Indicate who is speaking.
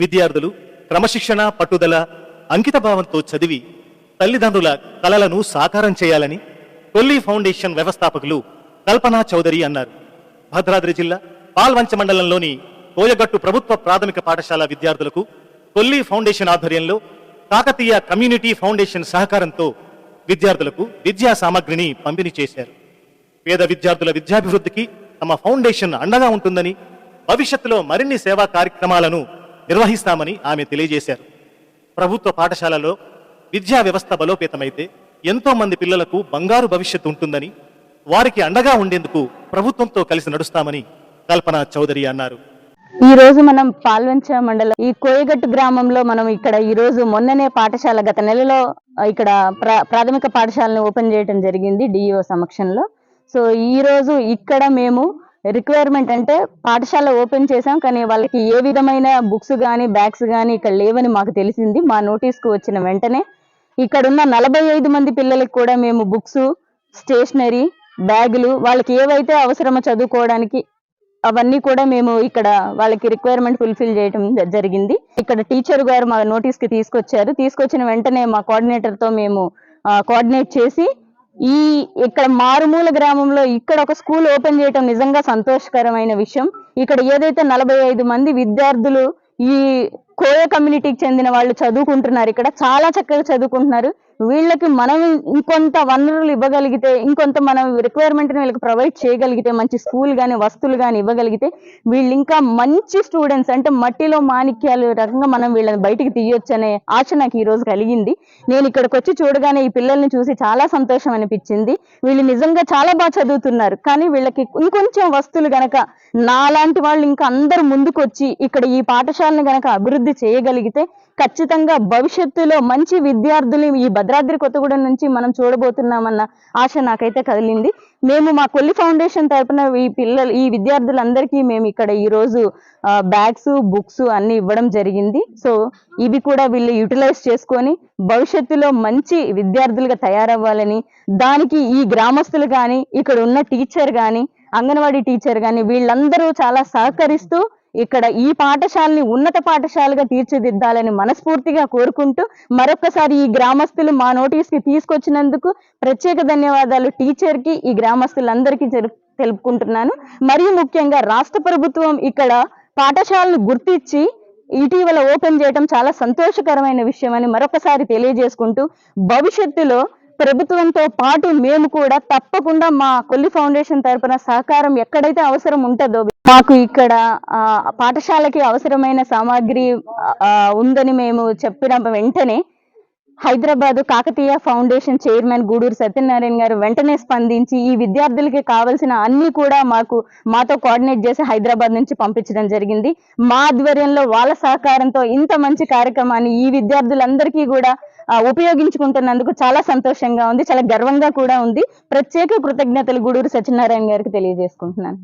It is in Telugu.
Speaker 1: విద్యార్థులు క్రమశిక్షణ పట్టుదల అంకితభావంతో చదివి తల్లిదండ్రుల కలలను సాకారం చేయాలని కొల్లి ఫౌండేషన్ వ్యవస్థాపకులు కల్పనా చౌదరి అన్నారు. భద్రాద్రి జిల్లా పాల్వంచ మండలంలోని కోయగట్టు ప్రభుత్వ ప్రాథమిక పాఠశాల విద్యార్థులకు కొల్లి ఫౌండేషన్ ఆధ్వర్యంలో కాకతీయ కమ్యూనిటీ ఫౌండేషన్ సహకారంతో విద్యార్థులకు విద్యా సామగ్రిని పంపిణీ చేశారు. పేద విద్యార్థుల విద్యాభివృద్ధికి తమ ఫౌండేషన్ అండగా ఉంటుందని భవిష్యత్తులో మరిన్ని సేవా కార్యక్రమాలను నిర్వహిస్తామని ఆమె తెలియజేశారు. ప్రభుత్వ పాఠశాలలో విద్యా వ్యవస్థ బలోపేతమైతే ఎంతో మంది పిల్లలకు బంగారు భవిష్యత్తు ఉంటుందని వారికి అండగా ఉండేందుకు ప్రభుత్వంతో కలిసి నడుస్తామని కల్పన చౌదరి అన్నారు.
Speaker 2: ఈ రోజు మనం పాల్వంచ మండలం ఈ కోయగట్టు గ్రామంలో మనం ఇక్కడ ఈ రోజు మొన్ననే పాఠశాల గత నెలలో ఇక్కడ ప్రా- ప్రాథమిక పాఠశాలను ఓపెన్ చేయడం జరిగింది డిఈఓ సమక్షంలో. సో ఈ రోజు ఇక్కడ మేము రిక్వైర్మెంట్ అంటే పాఠశాల ఓపెన్ చేసాం కానీ వాళ్ళకి ఏ విధమైన బుక్స్ కానీ బ్యాగ్స్ కానీ ఇక్కడ లేవని మాకు తెలిసింది. మా నోటీస్కు వచ్చిన వెంటనే ఇక్కడ ఉన్న నలభై ఐదు మంది పిల్లలకు కూడా మేము బుక్స్ స్టేషనరీ బ్యాగులు వాళ్ళకి ఏవైతే అవసరమో చదువుకోవడానికి అవన్నీ కూడా మేము ఇక్కడ వాళ్ళకి రిక్వైర్మెంట్ ఫుల్ఫిల్ చేయడం జరిగింది. ఇక్కడ టీచర్ గారు మా నోటీస్కి తీసుకొచ్చారు. తీసుకొచ్చిన వెంటనే మా కోఆర్డినేటర్తో మేము కోఆర్డినేట్ చేసి ఈ ఇక్కడ మారుమూల గ్రామంలో ఇక్కడ ఒక స్కూల్ ఓపెన్ చేయడం నిజంగా సంతోషకరమైన విషయం. ఇక్కడ ఏదైతే నలభై ఐదు మంది విద్యార్థులు ఈ కోయ కమ్యూనిటీకి చెందిన వాళ్ళు చదువుకుంటున్నారు ఇక్కడ చాలా చక్కగా చదువుకుంటున్నారు. వీళ్ళకి మనం ఇంకొంత వనరులు ఇవ్వగలిగితే ఇంకొంత మనం రిక్వైర్మెంట్ని వీళ్ళకి ప్రొవైడ్ చేయగలిగితే మంచి స్కూల్ కానీ వస్తువులు కానీ ఇవ్వగలిగితే వీళ్ళు ఇంకా మంచి స్టూడెంట్స్ అంటే మట్టిలో మాణిక్యాలు రకంగా మనం వీళ్ళని బయటికి తీయొచ్చు అనే ఆశ నాకు ఈ రోజు కలిగింది. నేను ఇక్కడికి వచ్చి చూడగానే ఈ పిల్లల్ని చూసి చాలా సంతోషం అనిపించింది. వీళ్ళు నిజంగా చాలా బాగా చదువుతున్నారు. కానీ వీళ్ళకి ఇంకొంచెం వస్తువులు గనక నాలాంటి వాళ్ళు ఇంకా అందరు ముందుకు వచ్చి ఇక్కడ ఈ పాఠశాలను గనక అభివృద్ధి చేయగలిగితే ఖచ్చితంగా భవిష్యత్తులో మంచి విద్యార్థులు ఈ భద్రాద్రి కొత్తగూడెం నుంచి మనం చూడబోతున్నామన్న ఆశ నాకైతే కదిలింది మేము మా కొల్లి ఫౌండేషన్ తరపున ఈ పిల్లలు ఈ విద్యార్థులందరికీ మేము ఇక్కడ ఈ రోజు బ్యాగ్స్ బుక్స్ అన్ని ఇవ్వడం జరిగింది. సో ఇవి కూడా వీళ్ళు యూటిలైజ్ చేసుకొని భవిష్యత్తులో మంచి విద్యార్థులుగా తయారవ్వాలని దానికి ఈ గ్రామస్తులు కానీ ఇక్కడ ఉన్న టీచర్ కానీ అంగన్వాడీ టీచర్ కానీ వీళ్ళందరూ చాలా సహకరిస్తూ ఇక్కడ ఈ పాఠశాలని ఉన్నత పాఠశాలగా తీర్చిదిద్దాలని మనస్ఫూర్తిగా కోరుకుంటూ మరొకసారి ఈ గ్రామస్తులు మా నోటీస్కి తీసుకొచ్చినందుకు ప్రత్యేక ధన్యవాదాలు టీచర్కి ఈ గ్రామస్తులందరికీ జరు- తెలుపుకుంటున్నాను. మరియు ముఖ్యంగా రాష్ట్ర ప్రభుత్వం ఇక్కడ పాఠశాలను గుర్తించి ఇటీవల ఓపెన్ చేయడం చాలా సంతోషకరమైన విషయం అని మరొకసారి తెలియజేసుకుంటూ భవిష్యత్తులో ప్రభుత్వంతో పాటు మేము కూడా తప్పకుండా మా కొల్లి ఫౌండేషన్ తరపున సహకారం ఎక్కడైతే అవసరం ఉంటుందో మాకు ఇక్కడ ఆ, పాఠశాలకి అవసరమైన సామాగ్రి ఉందని మేము చెప్పిన వెంటనే హైదరాబాద్ కాకతీయ ఫౌండేషన్ చైర్మన్ గూడూరు సత్యనారాయణ గారు వెంటనే స్పందించి ఈ విద్యార్థులకి కావలసిన అన్ని కూడా మాకు మాతో కోఆర్డినేట్ చేసి హైదరాబాద్ నుంచి పంపించడం జరిగింది. మా ఆధ్వర్యంలో వాళ్ళ సహకారంతో ఇంత మంచి కార్యక్రమాన్ని ఈ విద్యార్థులందరికీ కూడా ఉపయోగించుకుంటున్నందుకు చాలా సంతోషంగా ఉంది చాలా గర్వంగా కూడా ఉంది. ప్రత్యేక కృతజ్ఞతలు గూడూరు సత్యనారాయణ గారికి తెలియజేసుకుంటున్నాను.